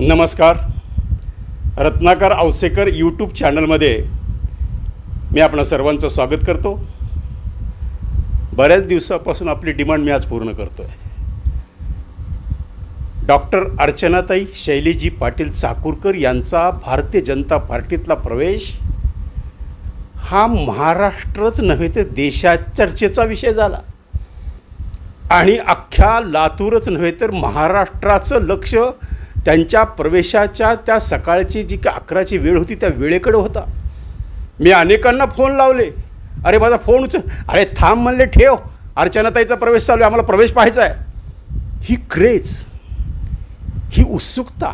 नमस्कार. रत्नाकर औसेकर यूट्यूब चॅनलमध्ये मी आपणा सर्वांचं स्वागत करतो. बऱ्याच दिवसापासून आपली डिमांड मी आज पूर्ण करतो आहे डॉक्टर अर्चनाताई शैलीजी पाटील चाकूरकर यांचा भारतीय जनता पार्टीतला प्रवेश हा महाराष्ट्रच नव्हे तर देशात चर्चेचा विषय झाला. आणि अख्ख्या लातूरच नव्हे तर महाराष्ट्राचं लक्ष त्यांच्या प्रवेशाच्या त्या सकाळची जी का अकराची वेळ होती त्या वेळेकडे होता. मी अनेकांना फोन लावले. अरे माझा फोन उच अरे थांब म्हणले ठेव. अर्चनाताईचा प्रवेश चालू आहे. आम्हाला प्रवेश पाहायचा आहे. ही क्रेज ही उत्सुकता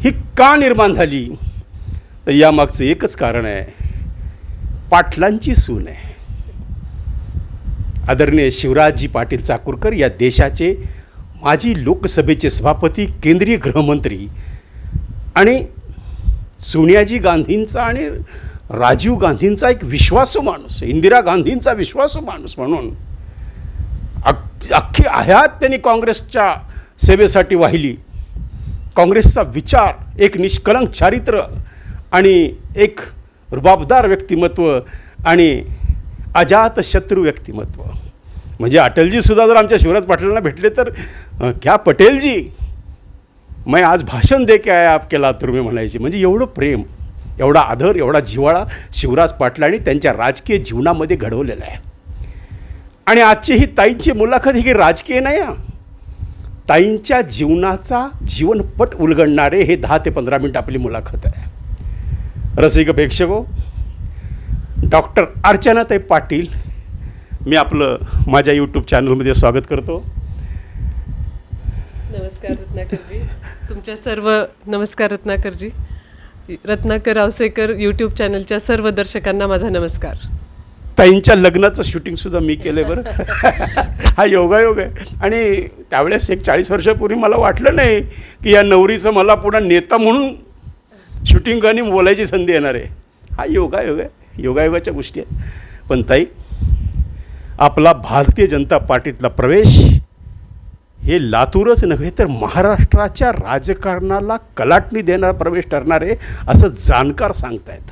ही का निर्माण झाली? तर यामागचं एकच कारण आहे. पाटलांची सून आहे. आदरणीय शिवराजजी पाटील चाकूरकर या देशाचे माजी लोकसभेचे सभापती केंद्रीय गृहमंत्री आणि सोनियाजी गांधींचा आणि राजीव गांधींचा एक विश्वासू माणूस इंदिरा गांधींचा विश्वासू माणूस म्हणून अख अख्खी आयात त्यांनी काँग्रेसच्या सेवेसाठी वाहिली. काँग्रेसचा विचार एक निष्कलंक चारित्र्य आणि एक रुबाबदार व्यक्तिमत्व आणि अजात शत्रू व्यक्तिमत्व. म्हणजे अटलजीसुद्धा जर आमच्या शिवराज पाटलांना भेटले तर क्या पटेलजी? मैं आज भाषण दे काय आप केला लातूर म्हणायची. म्हणजे एवढं प्रेम एवढा आदर एवढा जिव्हाळा शिवराज पाटलांनी त्यांच्या राजकीय जीवनामध्ये घडवलेला आहे. आणि आजची ही ताईंची मुलाखत ही राजकीय नाही ताईंच्या जीवनाचा जीवनपट उलगडणारे हे दहा ते पंधरा मिनिट आपली मुलाखत आहे. रसिक प्रेक्षको डॉक्टर अर्चनाताई पाटील मी आपलं माझ्या यूट्यूब चॅनलमध्ये स्वागत करतो. नमस्कार रत्नाकरजी. तुमच्या सर्व नमस्कार रत्नाकरजी. रत्नाकर रावसेकर यूट्यूब चॅनलच्या सर्व दर्शकांना माझा नमस्कार. ताईंच्या लग्नाचं शूटिंगसुद्धा मी केलं आहे बरं. हा योगायोग आहे. आणि त्यावेळेस एक चाळीस वर्षापूर्वी मला वाटलं नाही की या नवरीचं मला पुन्हा नेता म्हणून शूटिंग आणि बोलायची संधी येणार आहे. हा योगायोग आहे. योगायोगाच्या गोष्टी आहेत. पण ताई आपला भारतीय जनता पार्टीतला प्रवेश हे लातूरच नव्हे तर महाराष्ट्राच्या राजकारणाला कलाटणी देणारा प्रवेश ठरणार आहे असं जाणकार सांगतायत.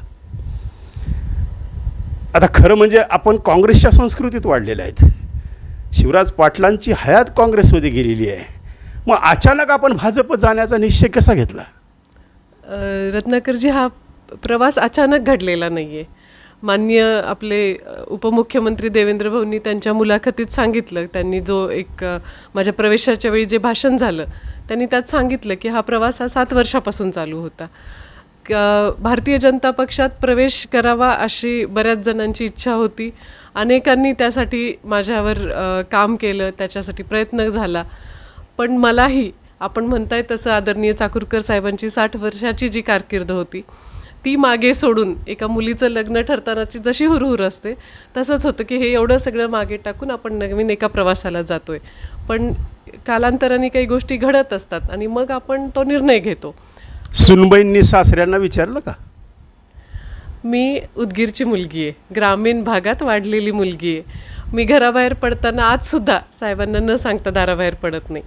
आता खरं म्हणजे आपण काँग्रेसच्या संस्कृतीत वाढलेले आहेत. शिवराज पाटलांची हयात काँग्रेसमध्ये गेलेली आहे. मग अचानक आपण भाजप जाण्याचा निश्चय कसा घेतला? रत्नाकरजी हा प्रवास अचानक घडलेला नाही आहे मान्य आपले उपमुख्यमंत्री देवेंद्र भाऊंनी त्यांच्या मुलाखतीत सांगितलं. त्यांनी जो एक माझ्या प्रवेशाच्या वेळी जे भाषण झालं त्यांनी त्यात सांगितलं की हा प्रवास हा सात वर्षापासून चालू होता. भारतीय जनता पक्षात प्रवेश करावा अशी बऱ्याच जणांची इच्छा होती. अनेकांनी त्यासाठी माझ्यावर काम केलं त्याच्यासाठी प्रयत्न झाला. पण मलाही आपण म्हणताय तसं आदरणीय चाकूरकर साहेबांची साठ वर्षाची जी कारकीर्द होती ती मागे सोडून एका मुलीचं लग्न ठरतानाची जशी हुरहुर असते तसंच होतं की हे एवढं सगळं मागे टाकून आपण नवीन एका प्रवासाला जातोय. पण कालांतराने काही गोष्टी घडत असतात आणि मग आपण तो निर्णय घेतो. सुनबाईंनी सासऱ्यांना विचारलं का? मी उदगीरची मुलगी आहे. ग्रामीण भागात वाढलेली मुलगी आहे. मी घराबाहेर पडताना आजसुद्धा साहेबांना न सांगता दाराबाहेर पडत नाही.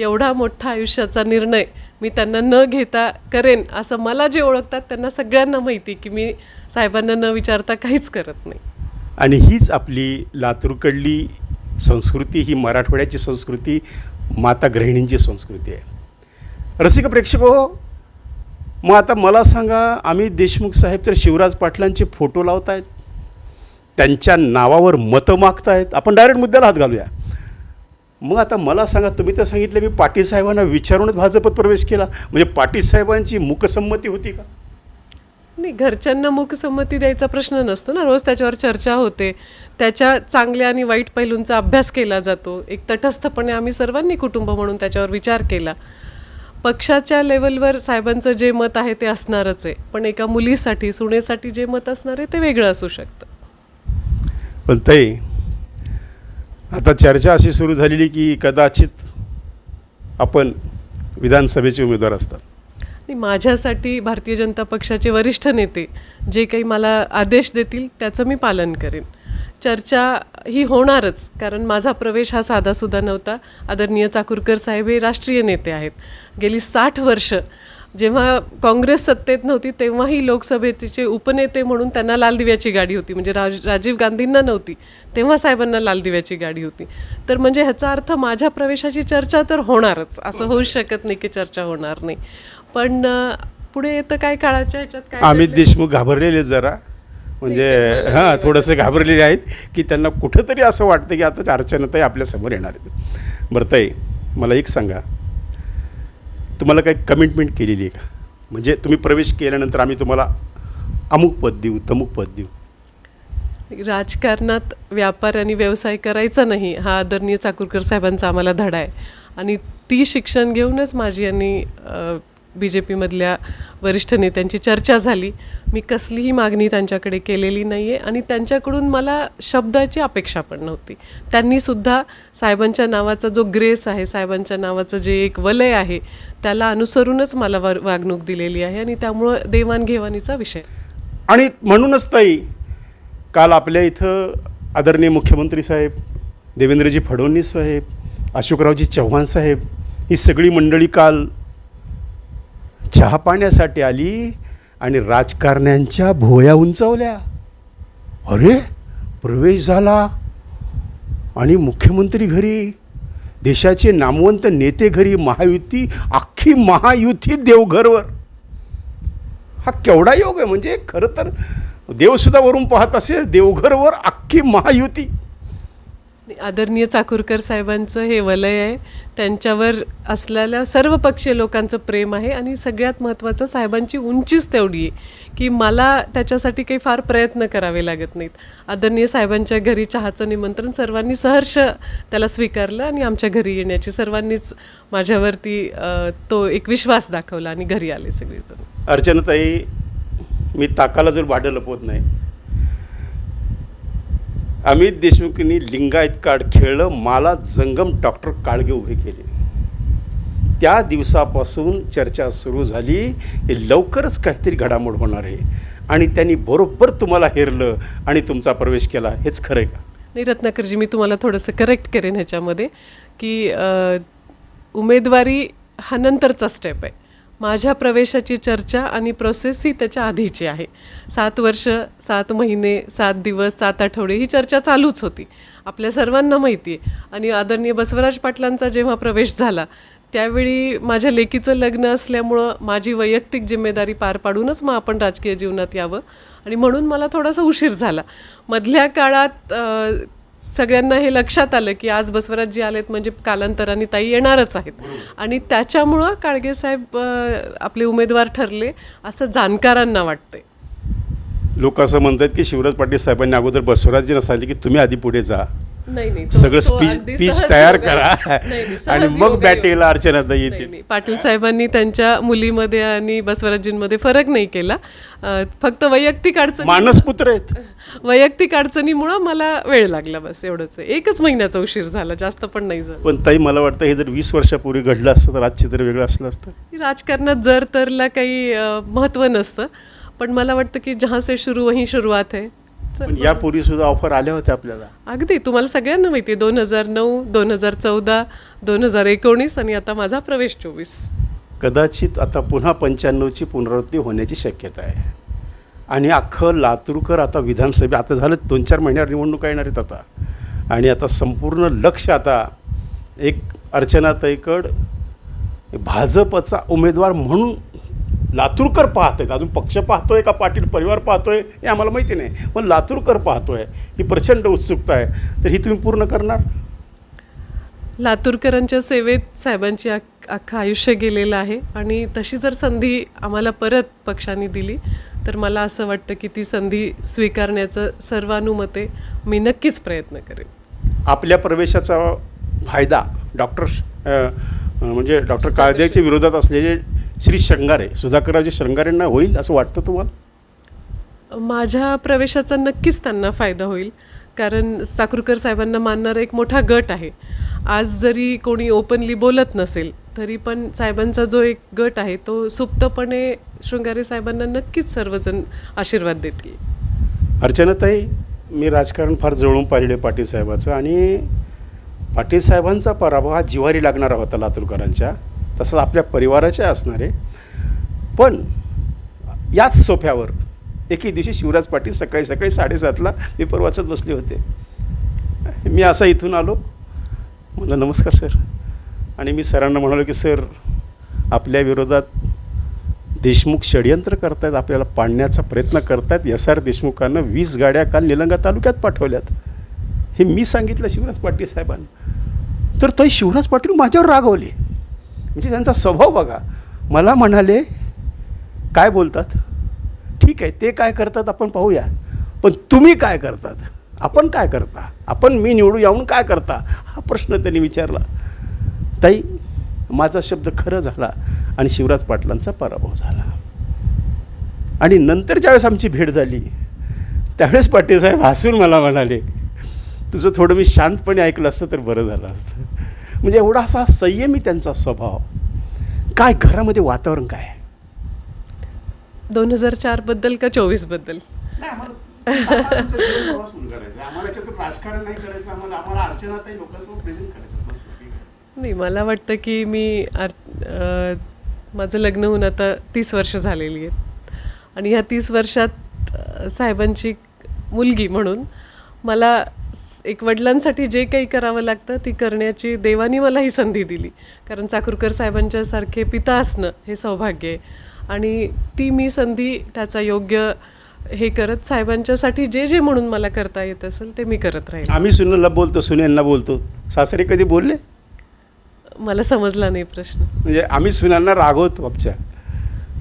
एवढा मोठा आयुष्याचा निर्णय मी त्यांना न घेता करेन असं मला जे ओळखतात त्यांना सगळ्यांना माहिती की मी साहेबांना न विचारता काहीच करत नाही. आणि हीच आपली लातूरकडली संस्कृती ही मराठवाड्याची संस्कृती माता गृहिणींची संस्कृती आहे. रसिक प्रेक्षक हो मग आता मला सांगा आम्ही देशमुख साहेब तर शिवराज पाटलांचे फोटो लावत आहेत त्यांच्या नावावर मतं मागतायत आपण डायरेक्ट मुद्द्याला हात घालूया. मग आता मला सांगा तुम्ही तर सांगितलं मी पाटील साहेबांना विचारूनच भाजपत प्रवेश केला. म्हणजे पाटील साहेबांची मुकसंमती होती का? नाही घरच्यांना मूकसंमती द्यायचा प्रश्न नसतो ना. रोज त्याच्यावर चर्चा होते. त्याच्या चांगल्या आणि वाईट पैलूंचा अभ्यास केला जातो. एक तटस्थपणे आम्ही सर्वांनी कुटुंब म्हणून त्याच्यावर विचार केला. पक्षाच्या लेवलवर साहेबांचं जे मत आहे ते असणारच आहे. पण एका मुलीसाठी सुनेसाठी जे मत असणार आहे ते वेगळं असू शकतं. पण ताई आता चर्चा अशी सुरू झालेली की कदाचित आपण विधानसभेचे उमेदवार असतात. आणि माझ्यासाठी भारतीय जनता पक्षाचे वरिष्ठ नेते जे काही मला आदेश देतील त्याचं मी पालन करेन. चर्चा ही होणारच कारण माझा प्रवेश हा साधासुद्धा नव्हता. आदरणीय चाकूरकर साहेब हे राष्ट्रीय नेते आहेत. गेली साठ वर्ष जेव्हा काँग्रेस सत्तेत नव्हती तेव्हाही लोकसभेचे उपनेते म्हणून त्यांना लाल दिव्याची गाडी होती. म्हणजे राज राजीव गांधींना नव्हती तेव्हा साहेबांना लाल दिव्याची गाडी होती. तर म्हणजे ह्याचा अर्थ माझ्या प्रवेशाची चर्चा तर होणारच. असं होऊच शकत नाही की चर्चा होणार नाही. पण पुढे येतं काय काळाच्या ह्याच्यात काय अमित देशमुख घाबरलेले जरा. म्हणजे हां थोडंसं घाबरलेले आहेत की त्यांना कुठंतरी असं वाटतं की आता अर्चनाताई आपल्यासमोर येणार आहेत. बरं ताई मला एक सांगा. तुम्हाला काही कमिटमेंट केलेली आहे का? म्हणजे तुम्ही प्रवेश केल्यानंतर आम्ही तुम्हाला अमुक पद देऊ तमुक पद देऊ. राजकारणात व्यापार आणि व्यवसाय करायचा नाही हा आदरणीय चाकूरकर साहेबांचा आम्हाला धडा आहे. आणि ती शिक्षण घेऊनच माझी आणि बी जे पीमधल्या वरिष्ठ नेत्यांची चर्चा झाली. मी कसलीही मागणी त्यांच्याकडे केलेली नाही आहे आणि त्यांच्याकडून मला शब्दाची अपेक्षा पण नव्हती. त्यांनीसुद्धा साहेबांच्या नावाचा जो ग्रेस आहे साहेबांच्या नावाचं जे एक वलय आहे त्याला अनुसरूनच मला वा वागणूक दिलेली आहे आणि त्यामुळं देवाणघेवाणीचा विषय. आणि म्हणूनच ताई काल आपल्या इथं आदरणीय मुख्यमंत्री साहेब देवेंद्रजी फडणवीस साहेब अशोकरावजी चव्हाण साहेब ही सगळी मंडळी काल चहा पाण्यासाठी आली आणि राजकारण्यांच्या भोया उंचावल्या. अरे प्रवेश झाला. आणि मुख्यमंत्री घरी देशाचे नामवंत नेते घरी महायुती अख्खी महायुती देवघरवर. हा केवढा योग आहे म्हणजे खरं तर देवसुद्धा वरून पाहत असेल देवघरवर अख्खी महायुती. आदरणीय चाकूरकर साहेबांचं हे वलय आहे. त्यांच्यावर असलेल्या सर्व पक्षीय लोकांचं प्रेम आहे आणि सगळ्यात महत्त्वाचं साहेबांची उंचीच तेवढी आहे की मला त्याच्यासाठी काही फार प्रयत्न करावे लागत नाहीत. आदरणीय साहेबांच्या घरी चहाचं निमंत्रण सर्वांनी सहर्ष त्याला स्वीकारलं आणि आमच्या घरी येण्याची सर्वांनीच माझ्यावरती तो एक विश्वास दाखवला आणि घरी आले सगळेजण. अर्चनाताई मी ताकाला जर भाडं लपवत नाही अमित देशमुखनी लिंगायत कार्ड खेळलं मला जंगम डॉक्टर काळगे उभे केले. त्या दिवसापासून चर्चा सुरू झाली की लवकरच काहीतरी घडामोड होणार आहे. आणि त्यांनी बरोबर तुम्हाला हेरलं आणि तुमचा प्रवेश केला हेच खरं आहे का? नाही रत्नाकरजी मी तुम्हाला थोडंसं करेक्ट करेन ह्याच्यामध्ये की अ, उमेदवारी हा नंतरचा स्टेप आहे. माझ्या प्रवेशाची चर्चा आणि प्रोसेस ही त्याच्या आधीची आहे. सात वर्ष सात महिने सात दिवस सात आठवडे ही चर्चा चालूच होती. आपल्या सर्वांना माहिती आहे आणि आदरणीय बसवराज पाटलांचा जेव्हा प्रवेश झाला त्यावेळी माझ्या लेकीचं लग्न असल्यामुळं माझी वैयक्तिक जिम्मेदारी पार पाडूनच मग आपण राजकीय जीवनात यावं. आणि म्हणून मला थोडासा उशीर झाला. मधल्या काळात सगळ्यांना हे लक्षात आलं की आज बसवराजजी आलेत म्हणजे कालांतराने ताई येणारच आहेत. आणि त्याच्यामुळं काळगे साहेब अ, आपले उमेदवार ठरले असं जाणकारांना वाटतंय. लोक असं म्हणतात की शिवराज पाटील साहेबांनी अगोदर बसवराजजींना सांगितले की तुम्ही आधी पुढे जा. नाही नाही सगळं स्पीच स्पीच तयार. करा. आणि मग. बॅटेला अर्चनाताई नाही, येतील. पाटील साहेबांनी त्यांच्या मुलीमध्ये आणि बसवराजजींमध्ये फरक नाही केला. फक्त वैयक्तिक अडचणी मानसपुत्र आहेत. वैयक्तिक अडचणीमुळं मला वेळ लागला बस एवढंच एकच महिन्याचा उशीर झाला जास्त पण नाही झाला. पण ताई मला वाटतं हे जर वीस वर्षापूर्वी घडलं असतं तर आज चित्र वेगळं असलं असतं. राजकारणात जर तरला काही महत्त्व नसतं पण मला वाटतं की जहां से शुरू वही सुरुवात आहे. पण यापूर्वी सुद्धा ऑफर आल्या होत्या आपल्याला. अगदी तुम्हाला सगळ्यांना माहिती आहे दोन हजार नऊ दोन हजार चौदा दोन हजार एकोणीस आणि आता माझा प्रवेश चोवीस. कदाचित आता पुन्हा पंच्याण्णवची पुनरावृत्ती होण्याची शक्यता आहे. आणि अख्खं लातूरकर आता विधानसभे आता झालं दोन चार महिन्यावर निवडणुका येणार आहेत आता. आणि आता संपूर्ण लक्ष आता एक अर्चनाताईकड भाजपचा उमेदवार म्हणून लातूरकर पाहत आहेत अजून पक्ष पाहतोय का पाटील? परिवार पाहतोय? हे आम्हाला माहिती नाही. पण लातूरकर पाहतोय. ही प्रचंड उत्सुकता आहे. तर ही तुम्ही पूर्ण करणार? लातूरकरांच्या सेवेत साहेबांची अख अख्खं आयुष्य गेलेलं आहे. आणि तशी जर संधी आम्हाला परत पक्षाने दिली तर मला असं वाटतं की ती संधी स्वीकारण्याचं सर्वानुमते मी नक्कीच प्रयत्न करेन. आपल्या प्रवेशाचा फायदा डॉक्टर म्हणजे डॉक्टर काळदेच्या विरोधात असलेले श्री शृंगारे. सुधाकररावजी शृंगारेंना होईल असं वाटतं तुम्हाला? माझ्या प्रवेशाचा नक्कीच त्यांना फायदा होईल. कारण साकरुकर साहेबांना मानणारा एक मोठा गट आहे. आज जरी कोणी ओपनली बोलत नसेल तरी पण साहेबांचा जो एक गट आहे तो सुप्तपणे शृंगारे साहेबांना नक्कीच सर्वजण आशीर्वाद देतील. अर्चनाताई मी राजकारण फार जवळून पाहिलं पाटील साहेबाचं आणि पाटील साहेबांचा पराभव हा जिवारी लागणारा होता लातूरकरांच्या. तसंच आपल्या परिवाराच्या असणार. आहे पण याच सोफ्यावर एके दिवशी शिवराज पाटील सकाळी सकाळी साडेसातला पेपर वाचत बसले होते. मी असा इथून आलो. म्हणलं नमस्कार सर. आणि मी सरांना म्हणालो की सर आपल्या विरोधात देशमुख षडयंत्र करतायत आपल्याला पाडण्याचा प्रयत्न करतायत. एस. आर. देशमुखांना वीस गाड्या काल निलंगा तालुक्यात पाठवल्यात. हे मी सांगितलं शिवराज पाटील साहेबांना. तर ते शिवराज पाटील माझ्यावर रागवले. म्हणजे त्यांचा स्वभाव बघा. मला म्हणाले काय बोलतात? ठीक आहे ते काय करतात आपण पाहूया. पण तुम्ही काय करतात? आपण काय करता? आपण मी निवडू यावून काय करता? हा प्रश्न त्यांनी विचारला. ताई माझा शब्द खरं झाला आणि शिवराज पाटलांचा पराभव झाला. आणि नंतर ज्यावेळेस आमची भेट झाली त्यावेळेस पाटील साहेब हसून मला म्हणाले तुझं थोडं मी शांतपणे ऐकलं असतं तर बरं झालं असतं. म्हणजे एवढा असा संयमी त्यांचा स्वभाव. काय घरामध्ये वातावरण काय? दोन हजार चारबद्दल का चोवीसबद्दल? आम्हाला याच्यातून राजकारण नाही करायचं आम्हाला आम्हाला अर्चनाताई लोकांसमोर प्रेझेंट करायचं बस नाही मला वाटतं की मी आर अ, माझं लग्न होऊन आता तीस वर्ष झालेली आहेत. आणि ह्या तीस वर्षात अ, साहेबांची मुलगी म्हणून मला एक वडिलांसाठी जे काही करावं लागतं ती करण्याची देवानी मला ही संधी दिली. कारण चाकूरकर साहेबांच्या सारखे पिता असणं हे सौभाग्य आहे. आणि ती मी संधी त्याचा योग्य हे करत साहेबांच्यासाठी जे जे म्हणून मला करता येत असेल ते मी करत राहील. आम्ही सुनेला बोलतो सुनेंना बोलतो. सासरे कधी बोलले? मला समजला नाही प्रश्न. म्हणजे आम्ही सुनांना रागवतो आमच्या.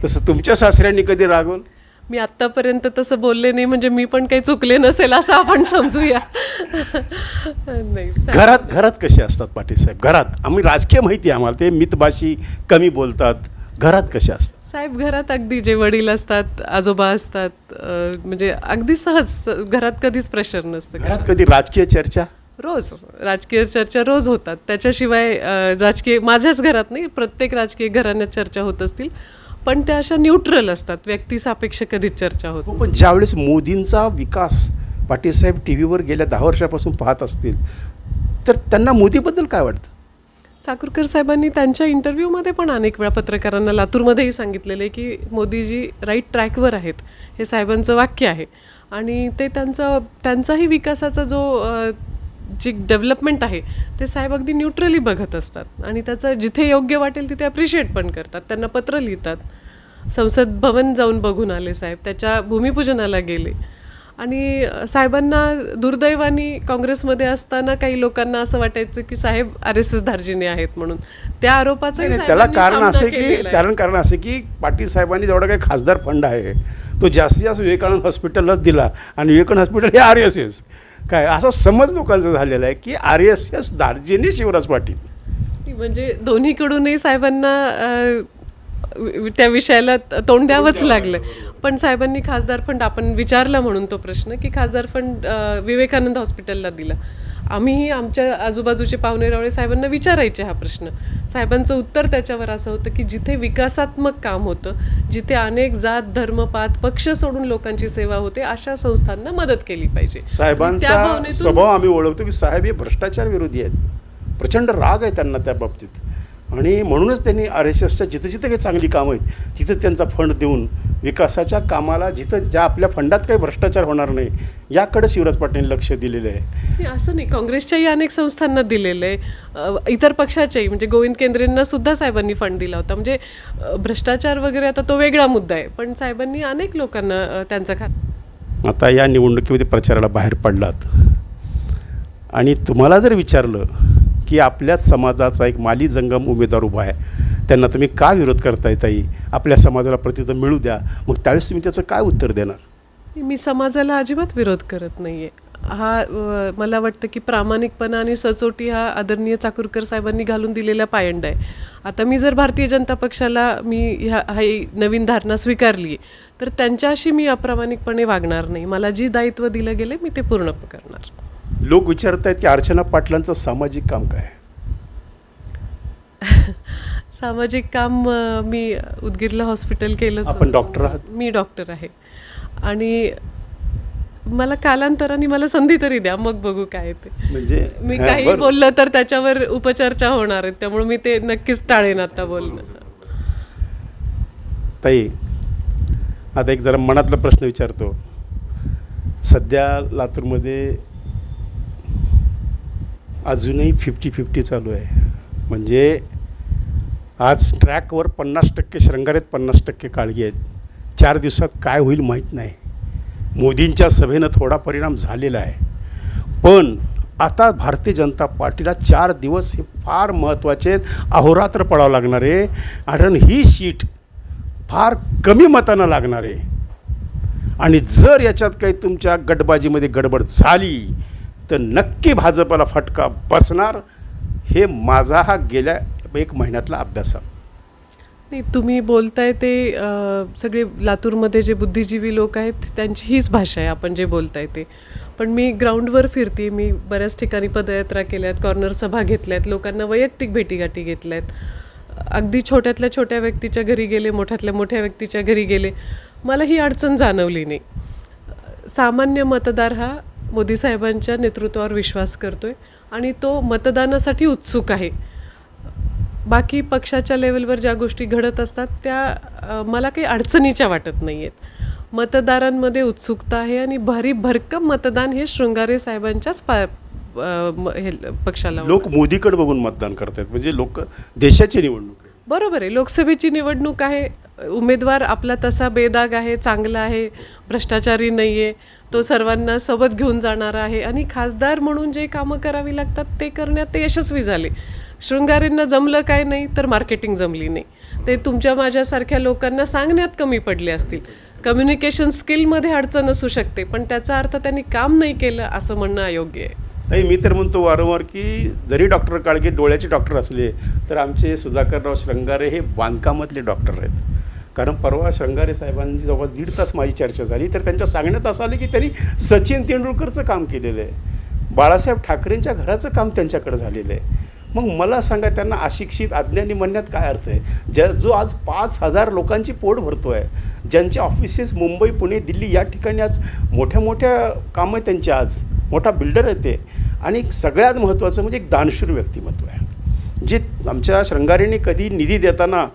तसं तुमच्या सासऱ्यांनी कधी रागवलं? मी आत्तापर्यंत तसं बोलले नाही म्हणजे मी पण काही चुकले नसेल असं आपण समजूया. नाही घरात घरात कसे असतात पाटील साहेब? घरात. आम्ही राजकीय माहिती आहे आम्हाला. ते मितभाषी कमी बोलतात. घरात कसे असतात? साहेब घरात अगदी जे वडील असतात आजोबा असतात म्हणजे अगदी सहज घरात कधीच प्रेशर नसतं. घरात कधी राजकीय चर्चा? रोज. राजकीय चर्चा रोज होतात. त्याच्याशिवाय राजकीय माझ्याच घरात नाही प्रत्येक राजकीय घराण्यात चर्चा होत असतील. पण त्या अशा न्यूट्रल असतात. व्यक्तिसापेक्ष कधीच चर्चा होत हो पण ज्यावेळेस मोदींचा विकास पाटील साहेब टी व्हीवर गेल्या दहा वर्षापासून पाहत असतील तर त्यांना मोदीबद्दल काय वाटतं? साकुरकर साहेबांनी त्यांच्या इंटरव्ह्यूमध्ये पण अनेक वेळा पत्रकारांना लातूरमध्येही सांगितलेलं आहे की मोदीजी राईट ट्रॅकवर आहेत. हे साहेबांचं वाक्य आहे. आणि ते त्यांचा त्यांचाही विकासाचा जो जी डेव्हलपमेंट आहे ते साहेब अगदी न्यूट्रली बघत असतात. आणि त्याचं जिथे योग्य वाटेल तिथे अप्रिशिएट पण करतात. त्यांना पत्र लिहितात. संसद भवन जाऊन बघून आले साहेब. त्याच्या भूमिपूजनाला गेले. आणि साहेबांना दुर्दैवानी काँग्रेसमध्ये असताना काही लोकांना असं वाटायचं की साहेब आर एस एस धार्जिने आहेत म्हणून. त्या आरोपाचा त्याला कारण असे की कारण कारण असे की पाटील साहेबांनी जेवढा काही खासदार फंड आहे तो जास्तीत जास्त विवेकानंद हॉस्पिटललाच दिला. आणि विवेकानंद हॉस्पिटल हे आर एस एस. काय असा समज लोकांचा झालेला आहे की आर एस एस दार्जिनी शिवराज पाटील. म्हणजे दोन्हीकडूनही साहेबांना त्या विषयाला तोंड द्यावंच लागलं. पण साहेबांनी खासदार फंड आपण विचारला म्हणून तो प्रश्न की खासदार फंड विवेकानंद हॉस्पिटलला दिला. आम्हीही आमच्या आजूबाजूचे पाहुणे रावळे साहेबांना विचारायचे हा प्रश्न. साहेबांचं उत्तर त्याच्यावर असं होतं की जिथे विकासात्मक काम होतं जिथे अनेक जात धर्म पात पक्ष सोडून लोकांची सेवा होते अशा संस्थांना मदत केली पाहिजे. साहेबांचा स्वभाव आम्ही ओळखतो की साहेब हे भ्रष्टाचार विरोधी आहेत. प्रचंड राग आहे त्यांना त्या बाबतीत. आणि म्हणूनच त्यांनी आर एस एसच्या जिथं जिथं काही चांगली कामं आहेत तिथं त्यांचा फंड देऊन विकासाच्या कामाला जिथं ज्या आपल्या फंडात काही भ्रष्टाचार होणार नाही याकडे शिवराज पाटील लक्ष दिलेलं आहे. असं नाही काँग्रेसच्याही अनेक संस्थांना दिलेलं आहे. इतर पक्षाच्याही म्हणजे गोविंद केंद्रेंना सुद्धा साहेबांनी फंड दिला होता. म्हणजे भ्रष्टाचार वगैरे आता तो वेगळा मुद्दा आहे पण साहेबांनी अनेक लोकांना त्यांचा खात आता या निवडणुकीमध्ये प्रचाराला बाहेर पडलात. आणि तुम्हाला जर विचारलं की आपल्याच समाजाचा एक माली जंगम उमेदवार उभा आहे. त्यांना तुम्ही का विरोध करताय ताई? आपल्या समाजाला प्रतिथं मिळू द्या. मग त्यावेळेस तुम्ही त्याचं काय उत्तर देणार? मी समाजाला अजिबात विरोध करत नाही आहे हा मला वाटतं की प्रामाणिकपणा आणि सचोटी हा आदरणीय चाकूरकर साहेबांनी घालून दिलेला पायंडा आहे. आता मी जर भारतीय जनता पक्षाला मी ह्या ही नवीन धारणा स्वीकारली तर त्यांच्याशी मी अप्रामाणिकपणे वागणार नाही. मला जी दायित्व दिलं गेले मी ते पूर्ण करणार. लोक विचारत आहेत की अर्चना पाटलांचं सामाजिक काम काय? सामाजिक काम अ, मी उदगीरला हॉस्पिटल केलं आपण डॉक्टर आहात? मी डॉक्टर आहे. आणि मला कालांतराने मला संधी तरी द्या मग बघू काय ते. म्हणजे मी हा, काही बरं. बोललं तर त्याच्यावर उपचर्चा होणार आहेत त्यामुळे मी ते नक्कीच टाळेन आता बोलणं. ताई आता एक जरा मनातला प्रश्न विचारतो. सध्या लातूरमध्ये अजूनही फिफ्टी फिफ्टी चालू आहे. म्हणजे आज ट्रॅकवर पन्नास टक्के श्रंगारेत पन्नास टक्के काळगी आहेत. चार दिवसात काय होईल माहीत नाही. मोदींच्या सभेनं थोडा परिणाम झालेला आहे. पण आता भारतीय जनता पार्टीला चार दिवस हे फार महत्त्वाचे आहेत. अहोरात्र पडावं लागणार आहे. कारण ही सीट फार कमी मतानं लागणार आहे. आणि जर याच्यात काही तुमच्या गटबाजीमध्ये गडबड झाली तर नक्की भाजपला फटका बसणार हे माझा हा गेल्या एक महिन्यातला अभ्यास आहे. नाही तुम्ही बोलताय ते सगळे लातूरमध्ये जे बुद्धिजीवी लोक आहेत त्यांची हीच भाषा आहे आपण जे बोलताय ते. पण मी ग्राउंडवर फिरते मी बऱ्याच ठिकाणी पदयात्रा केल्यात कॉर्नर सभा घेतल्या आहेत लोकांना वैयक्तिक भेटीगाठी घेतल्या आहेत अगदी छोट्यातल्या छोट्या व्यक्तीच्या घरी गेले मोठ्यातल्या मोठ्या व्यक्तीच्या घरी गेले मला ही अडचण जाणवली नाही. सामान्य मतदार हा मोदी साहेबांच्या नेतृत्वावर विश्वास करतोय आणि तो मतदानासाठी उत्सुक आहे. बाकी पक्षाच्या लेवलवर ज्या गोष्टी घडत असतात त्या मला काही अडचणीच्या वाटत नाही आहेत मतदारांमध्ये उत्सुकता आहे आणि भारी भरकम मतदान हे शृंगारे साहेबांच्याच पा हे पक्षाला लोक मोदीकडे बघून मतदान करतात म्हणजे लोक देशाची निवडणूक आहे. बरोबर आहे लोकसभेची निवडणूक आहे उमेदवार आपला तसा बेदाग आहे चांगला आहे भ्रष्टाचारी नाही आहे तो सर्वांना सोबत घेऊन जाणार आहे. आणि खासदार म्हणून जे कामं करावी लागतात ते करण्यात ते यशस्वी झाले. शृंगारेंना जमलं काय नाही तर मार्केटिंग जमली नाही. ते तुमच्या माझ्यासारख्या लोकांना सांगण्यात कमी पडले असतील. कम्युनिकेशन स्किलमध्ये अडचण असू शकते पण त्याचा अर्थ त्यांनी काम नाही केलं असं म्हणणं अयोग्य आहे. नाही मी तर म्हणतो वारंवार की जरी डॉक्टर काळगे डोळ्याचे डॉक्टर असले तर आमचे सुधाकरराव श्रंगारे हे बांधकामातले डॉक्टर आहेत. कारण परवा श्रंगारे साहेबांची जवळपास दीड तास माझी चर्चा झाली तर त्यांच्या सांगण्यात असं आलं की त्यांनी सचिन तेंडुलकरचं काम केलेलं आहे. बाळासाहेब ठाकरेंच्या घराचं काम त्यांच्याकडे झालेलं आहे. मग मला सांगा त्यांना अशिक्षित अज्ञानी म्हणण्यात काय अर्थ आहे? ज्या जो आज पाच हजार लोकांची पोट भरतो आहे ज्यांचे ऑफिसेस मुंबई पुणे दिल्ली या ठिकाणी आज मोठ्या मोठ्या कामं त्यांच्या त्यांची आज मोठा बिल्डर आहे ते. आणि सगळ्यात महत्त्वाचं म्हणजे एक दानशूर व्यक्तिमत्व आहे. जे आमच्या श्रृंगारेने कधी निधी देताना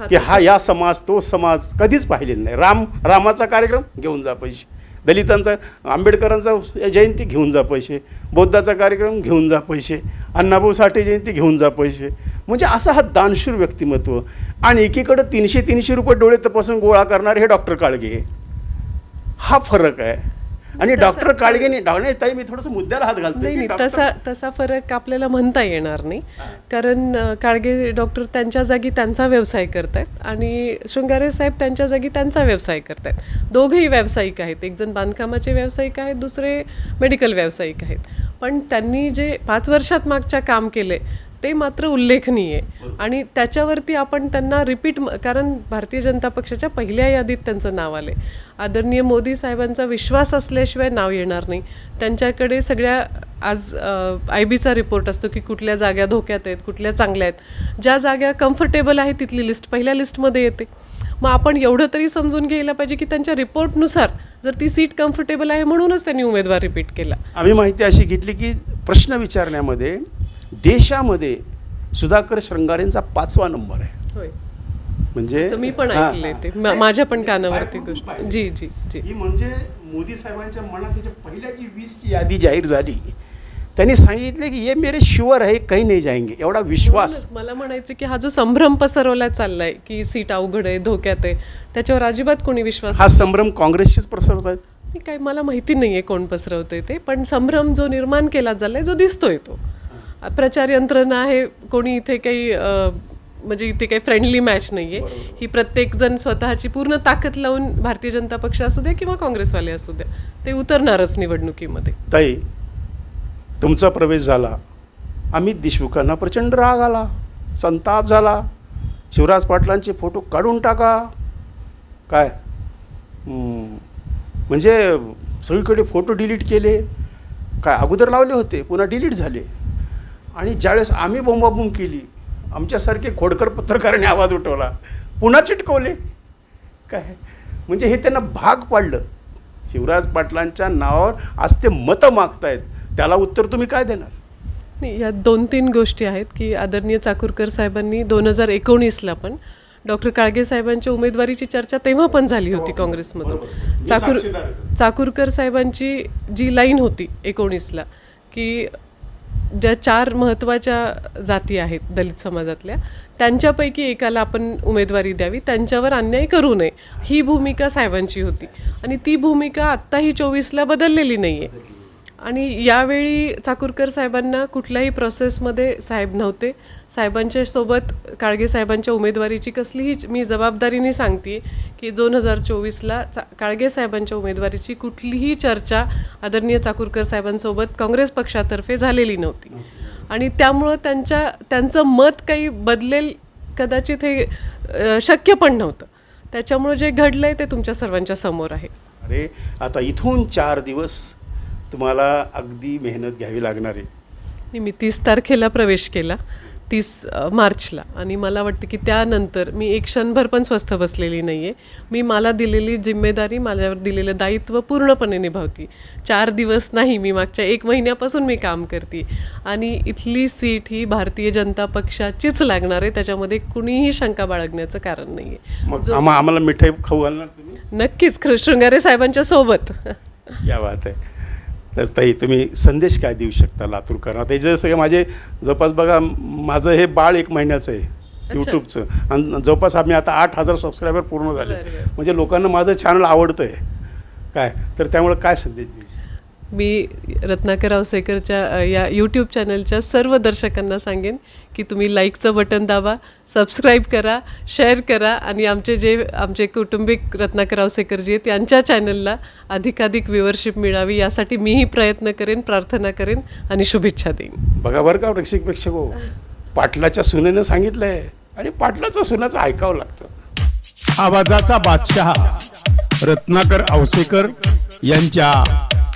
की हा या समाज तो समाज कधीच पाहिलेला नाही. राम रामाचा कार्यक्रम घेऊन जा पैसे. दलितांचा आंबेडकरांचा जयंती घेऊन जा पैसे. बौद्धाचा कार्यक्रम घेऊन जा पैसे. अण्णाभाऊ साठे जयंती घेऊन जा पैसे. म्हणजे असा हा दानशूर व्यक्तिमत्व. आणि एकीकडं तीनशे तीनशे रुपये डोळे तपासून गोळा करणारे हे डॉक्टर काळगे. हा फरक आहे. आणि डॉक्टर काळगेने नाही ताई मी थोडंसं मुद्द्याला हात घालतो तसा तसा फरक आपल्याला म्हणता येणार नाही. कारण काळगे डॉक्टर त्यांच्या जागी त्यांचा व्यवसाय करतायत आणि शृंगारे साहेब त्यांच्या जागी त्यांचा व्यवसाय करतायत. दोघेही व्यावसायिक आहेत. एक जण बांधकामाचे व्यावसायिक आहेत दुसरे मेडिकल व्यावसायिक आहेत. पण त्यांनी जे पाच वर्षात मागच्या काम केले ते मात्र उल्लेखनीय. आहे आणि त्याच्यावरती आपण त्यांना रिपीट कारण भारतीय जनता पक्षाच्या पहिल्या यादीत त्यांचं नाव आले आदरणीय मोदी साहेबांचा विश्वास असल्याशिवाय नाव येणार नाही. त्यांच्याकडे सगळ्या आज आय बीचा रिपोर्ट असतो की कुठल्या जागा धोक्यात आहेत कुठल्या चांगल्या आहेत. ज्या जागा कम्फर्टेबल आहे तिथली लिस्ट पहिल्या लिस्टमध्ये येते. मग आपण एवढं तरी समजून घ्यायला पाहिजे की त्यांच्या रिपोर्टनुसार जर ती सीट कम्फर्टेबल आहे म्हणूनच त्यांनी उमेदवार रिपीट केला. आम्ही माहिती अशी घेतली की प्रश्न विचारण्यामध्ये देशामध्ये सुधाकर श्रंगारेंचा पाचवा नंबर आहे. होय. म्हणजे मी पण हां, ऐकलंय ते. हां. माझ्या पण कानावरती गोष्ट. जी जी जी. ही म्हणजे मोदी साहेबांच्या मनात त्याच्या पहिल्या जी वीसची यादी जाहीर झाली त्यांनी सांगितले की ये मेरे शुअर आहे काही नाही जाएंगे. एवढा विश्वास. मला म्हणायचं की हा जो संभ्रम पसरवला चाललाय की सीट अवघड आहे धोक्यात आहे त्याच्यावर अजिबात कोणी विश्वास हा संभ्रम काँग्रेसचेच प्रसरत आहेत? नाही काय मला माहिती नाहीये कोण पसरवतंय ते पण संभ्रम जो निर्माण केला चाललाय जो दिसतोय तो. प्रचार यंत्रणा आहे कोणी इथे काही म्हणजे इथे काही फ्रेंडली मॅच नाहीये. ही प्रत्येक जण स्वतःची पूर्ण ताकद लावून भारतीय जनता पक्ष असू द्या किंवा काँग्रेसवाले असू द्या ते उतरणारच निवडणुकीमध्ये. ताई तुमचा प्रवेश झाला. अमित देशमुखांना प्रचंड राग आला. संताप झाला. शिवराज पाटलांचे फोटो काढून टाका. काय. म्हणजे सगळीकडे फोटो डिलीट केले. काय अगोदर लावले होते पुन्हा डिलीट झाले. आणि ज्यावेळेस आम्ही बोंबाबोंब केली आमच्यासारखे खोडकर पत्रकारांनी आवाज उठवला. पुन्हा चिटकवले. काय? म्हणजे हे त्यांना भाग पाडलं. शिवराज पाटलांच्या नावावर आज ते मतं मागतायत. त्याला उत्तर तुम्ही काय देणार? नाही या दोन तीन गोष्टी आहेत की आदरणीय चाकूरकर साहेबांनी दोन हजार एकोणीसला पण डॉक्टर काळगे साहेबांच्या उमेदवारीची चर्चा तेव्हा पण झाली होती काँग्रेसमधून. चाकूर. चाकूरकर साहेबांची जी लाईन होती एकोणीसला की ज्या चार महत्त्वाच्या जाती आहेत दलित समाजातल्या त्यांच्यापैकी एकाला आपण उमेदवारी द्यावी त्यांच्यावर अन्याय करू नये ही भूमिका साहेबांची होती. आणि ती भूमिका आत्ताही चोवीसला बदललेली नाही आहे आणि यावेळी चाकूरकर साहेबांना कुठल्याही प्रोसेसमध्ये साहेब नव्हते. साहेबांच्या सोबत काळगे साहेबांच्या उमेदवारीची कसलीही मी जबाबदारीने सांगते की दोन हजार चोवीसला चा काळगे साहेबांच्या उमेदवारीची कुठलीही चर्चा आदरणीय चाकूरकर साहेबांसोबत काँग्रेस पक्षातर्फे झालेली नव्हती. आणि त्यामुळं त्यांच्या त्यांचं मत काही बदलेल कदाचित हे शक्य पण नव्हतं. त्याच्यामुळं जे घडलं आहे ते तुमच्या सर्वांच्या समोर आहे. अरे आता इथून चार दिवस तुम्हाला अगदी मेहनत घ्यावी लागणार आहे. नाही, मी तीस तारखेला प्रवेश केला तीस मार्चला. आणि मला वाटतं की त्यानंतर मी एक क्षणभर पण स्वस्थ बसलेली नाही आहे मी मला दिलेली जिम्मेदारी माझ्यावर दिलेलं दायित्व पूर्णपणे निभावती. चार दिवस नाही मी मागच्या एक महिन्यापासून मी काम करते. आणि इथली सीट ही भारतीय जनता पक्षाचीच लागणार आहे त्याच्यामध्ये कुणीही शंका बाळगण्याचं कारण नाही आहे आम्हाला मिठाई खाऊ घालणार तुम्ही? नक्कीच शृंगारे साहेबांच्या सोबत. या बात आहे. तर ताई तुम्ही संदेश काय देऊ शकता लातूरकरांना? ते जे सगळे माझे जवळपास बघा माझं हे बाळ एक महिन्याचं आहे यूट्यूबचं आणि जवळपास आम्ही आता आठ हजार सबस्क्रायबर पूर्ण झाले. म्हणजे लोकांना माझं चॅनल आवडतं आहे काय? तर त्यामुळे काय संदेश देऊ शकता? मी रत्नाकर रावसेकरच्या अ, या यूट्यूब चॅनलच्या सर्व दर्शकांना सांगेन की तुम्ही लाईकचं बटन दाबा सबस्क्राईब करा शेअर करा आणि आमचे जे आमचे कौटुंबिक रत्नाकर रावसेकरजी आहेत यांच्या चॅनलला अधिकाधिक व्ह्युअरशिप मिळावी यासाठी मीही प्रयत्न करेन प्रार्थना करेन आणि शुभेच्छा देईन. बघा बरं का प्रेक्षक प्रेक्षक हो. पाटलाच्या सुनेनं सांगितलं आहे आणि पाटलाच्या सुनाचं ऐकावं लागतं. आवाजाचा बादशहा रत्नाकर औसेकर यांच्या